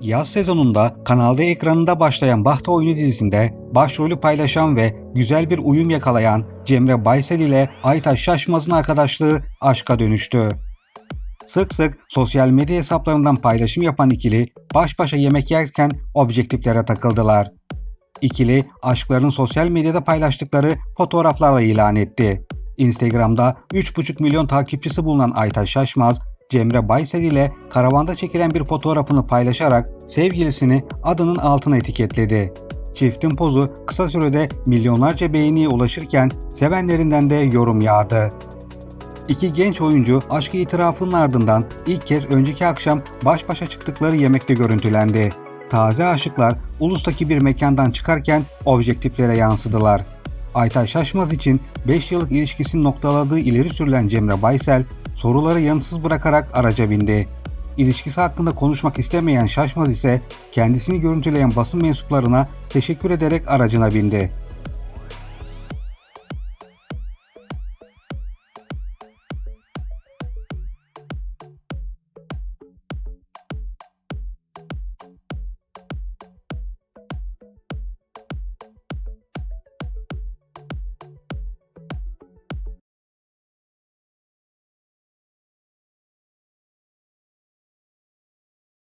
Yaz sezonunda Kanal D ekranında başlayan Bahta Oyunu dizisinde başrolü paylaşan ve güzel bir uyum yakalayan Cemre Baysel ile Aytaş Şaşmaz'ın arkadaşlığı aşka dönüştü. Sık sık sosyal medya hesaplarından paylaşım yapan ikili baş başa yemek yerken objektiflere takıldılar. İkili aşklarını sosyal medyada paylaştıkları fotoğraflarla ilan etti. Instagram'da 3,5 milyon takipçisi bulunan Aytaş Şaşmaz, Cemre Baysel ile karavanda çekilen bir fotoğrafını paylaşarak sevgilisini adının altına etiketledi. Çiftin pozu kısa sürede milyonlarca beğeniye ulaşırken sevenlerinden de yorum yağdı. İki genç oyuncu aşk itirafının ardından ilk kez önceki akşam baş başa çıktıkları yemekte görüntülendi. Taze aşıklar ulustaki bir mekandan çıkarken objektiflere yansıdılar. Aytaş Şaşmaz için 5 yıllık ilişkisini noktaladığı ileri sürülen Cemre Baysel soruları yanıtsız bırakarak araca bindi. İlişkisi hakkında konuşmak istemeyen Şaşmaz ise kendisini görüntüleyen basın mensuplarına teşekkür ederek aracına bindi.